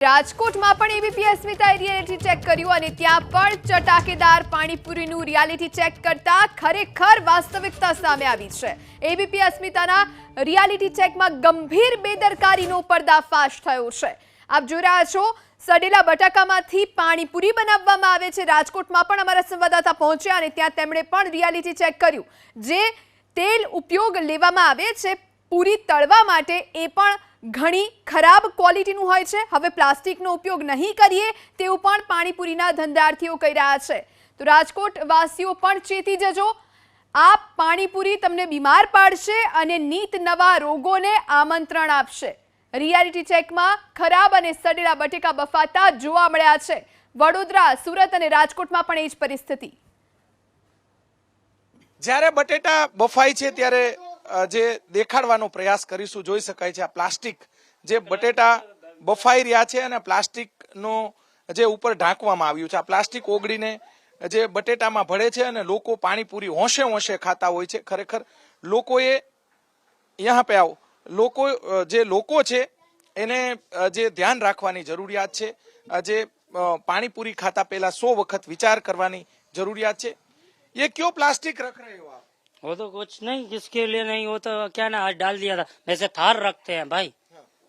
રાજકોટમાં પણ ABP અસ્મિતાએ reality check કર્યું અને ત્યાં પણ ચટાકેદાર પાણીપુરીનું રિયાલિટી ચેક કરતા ખરેખર વાસ્તવિકતા સામે આવી છે. એબીપી અસ્મિતાના રિયાલિટી ચેકમાં ગંભીર બેદરકારીનો પર્દાફાશ થયો છે. આપ જોઈ રહ્યા છો, સડેલા બટાકામાંથી પાણીપુરી બનાવવામાં આવે છે. રાજકોટમાં પણ અમારા સંવાદદાતા પહોંચ્યા અને ત્યાં તેમણે પણ રિયાલિટી ચેક કર્યું, જે તેલ ઉપયોગ લેવામાં આવે છે પૂરી તળવા માટે એ પણ ઘણી ખરાબ ક્વોલિટીનું હોય છે. હવે પ્લાસ્ટિકનો ઉપયોગ નહીં કરીએ તેવું પણ પાણીપુરીના ધંધાર્થીઓ કહી રહ્યા છે. તો રાજકોટ વાસીઓ પણ ચેતી જજો. આ પાણીપુરી તમને બીમાર પાડશે અને નીત નવા રોગોને આમંત્રણ આપશે. રિયાલિટી ચેકમાં ખરાબ અને સડેલા બટેકા બફાતા જોવા મળ્યા છે. વડોદરા, સુરત અને રાજકોટમાં પણ એ જ પરિસ્થિતિ. જ્યારે બટેટા બફાય છે ત્યારે જે દેખાડવાનો પ્રયાસ કરીશું, જોઈ શકાય છે આ પ્લાસ્ટિક જે બટેટા બફાઈ રહ્યા છે અને પ્લાસ્ટિકનો જે ઉપર ઢાંકવામાં આવ્યું છે. આ પ્લાસ્ટિક ઓગળીને જે બટેટામાં ભળે છે અને લોકો પાણીપુરી હોંશે હોંશે ખાતા હોય છે. ખરેખર લોકોએ યહાં પે આવો. લોકો જે લોકો છે, એને જે ધ્યાન રાખવાની જરૂરિયાત છે જે પાણીપુરી ખાતા પહેલા સો વખત વિચાર કરવાની જરૂરિયાત છે. એ કયો પ્લાસ્ટિક રખ રહ્યો આપ? वो तो कुछ नहीं जिसके लिए नहीं वो तो क्या ना आज डाल दिया था वैसे थार रखते हैं भाई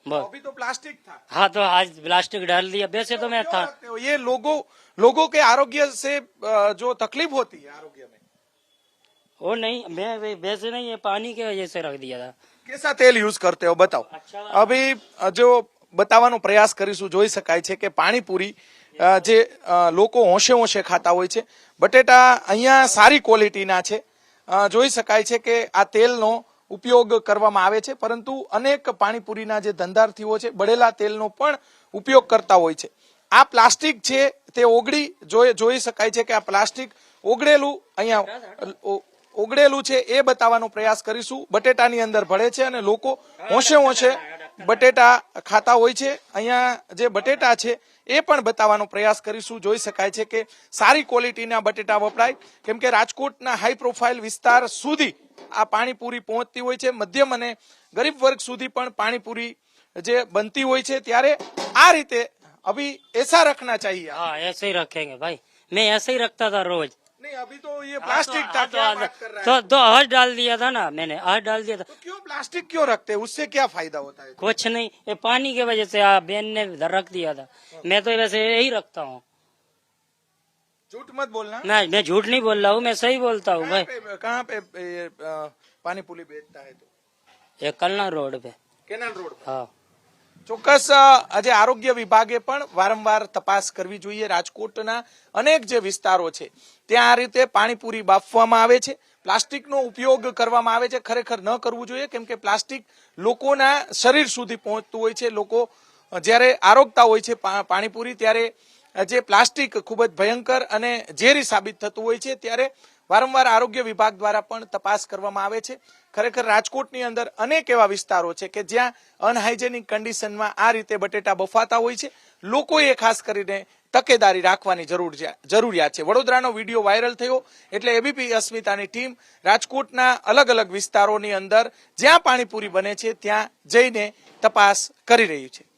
बस अभी तो प्लास्टिक था हाँ तो आज प्लास्टिक डाल दिया वैसे तो मैं क्यों था रखते हो ये लोगों लोगों के आरोग्य से अ, जो तकलीफ होती है आरोग्य में वो नहीं मैं वे- वैसे नहीं ये पानी की वजह से रख दिया था कैसा तेल यूज करते हो बताओ अच्छा અભી જો બતાવવાનો પ્રયાસ કરીશું જોઈ શકાય છે કે પાણીપુરી અ, જે અ, લોકો હોંશે હોંશે ખાતા હોય છે બટેટા અહીંયા સારી ક્વોલિટીના છે અ, જોઈ શકાય છે કે આ તેલનો ઉપયોગ કરવામાં આવે છે, પરંતુ અનેક પાણીપુરીના જે ધંધાર્થીઓ છે, બળેલા તેલનો પણ ઉપયોગ કરતા હોય છે. આ પ્લાસ્ટિક છે તે ઓગળી, જોઈ જોઈ શકાય છે કે આ પ્લાસ્ટિક ઓગળેલું અહીંયા ઓગળેલું છે એ બતાવવાનો પ્રયાસ કરીશું. બટેટાની અંદર ભળે છે અને લોકો હોંશે હોંશે બટેટા ખાતા હોય છે. અહીંયા જે બટેટા છે એ પણ બતાવવાનો પ્રયાસ કરીશું જોઈ શકાય છે કે સારી ક્વોલિટીના બટેટા વપરાય કેમ કે રાજકોટના હાઈ પ્રોફાઇલ વિસ્તાર સુધી આ પાણીપુરી પહોંચતી હોય છે મધ્યમ અને ગરીબ વર્ગ સુધી પણ પાણીપુરી જે બનતી હોય છે ત્યારે આ રીતે અભી એસા રખના ચાહીએ हाँ ऐसे ही रखेंगे भाई मैं ऐसे ही रखता था रोज नहीं अभी तो ये हाँ, प्लास्टिक तो था हाँ, तो, तो, तो हज डाल दिया था ना मैंने हज डाल दिया था। तो क्यों प्लास्टिक क्यों रखते हैं? उससे क्या फ़ायदा होता है? कुछ नहीं ये पानी की वजह से बहन ने रख दिया था। हाँ। मैं तो वैसे यही रखता हूँ। झूठ मत बोलना। मैं मैं झूठ नहीं बोल रहा हूँ मैं सही बोलता हूँ भाई। कहाँ पे, पानी पुली बेचता है तो? ये कलना रोड पे। कैनल रोड हाँ। ચોક્કસ આજે આરોગ્ય વિભાગે પણ વારંવાર તપાસ કરવી જોઈએ રાજકોટના અનેક જે વિસ્તારો છે, ત્યાં આ રીતે પાણીપુરી બાફવામાં આવે છે. પ્લાસ્ટિકનો ઉપયોગ કરવામાં આવે છે. ખરેખર ન કરવું જોઈએ, કેમ કે પ્લાસ્ટિક લોકોના શરીર સુધી પહોંચતું હોય છે. લોકો જ્યારે આરોગતા હોય છે પાણીપુરી, ત્યારે જે પ્લાસ્ટિક ખૂબ જ ભયંકર અને ઝેરી સાબિત થતું હોય છે, ત્યારે વારંવાર આરોગ્ય વિભાગ દ્વારા પણ તપાસ કરવામાં આવે છે. ખરેખર રાજકોટની અંદર અનેક એવા વિસ્તારો છે કે જ્યાં અનહાઇજેનિક કન્ડિશનમાં આ રીતે બટેટા બફાતા હોય છે. લોકોએ ખાસ કરીને તકેદારી રાખવાની જરૂર જરૂરિયાત છે. વડોદરાનો વીડિયો વાયરલ થયો એટલે એબીપી અસ્મિતાની ટીમ રાજકોટના અલગ અલગ વિસ્તારોની અંદર જ્યાં પાણીપુરી બને છે ત્યાં જઈને તપાસ કરી રહી છે.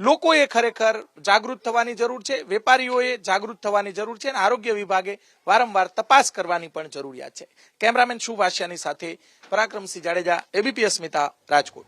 લોકોએ ખરેખર જાગૃત થવાની જરૂર છે, વેપારીઓએ જાગૃત થવાની જરૂર છે અને આરોગ્ય વિભાગે વારંવાર તપાસ કરવાની પણ જરૂરિયાત છે. કેમેરામેન શુભાષ્યાની સાથે પરાક્રમસિંહ જાડેજા, એબીપી અસ્મિતા, રાજકોટ.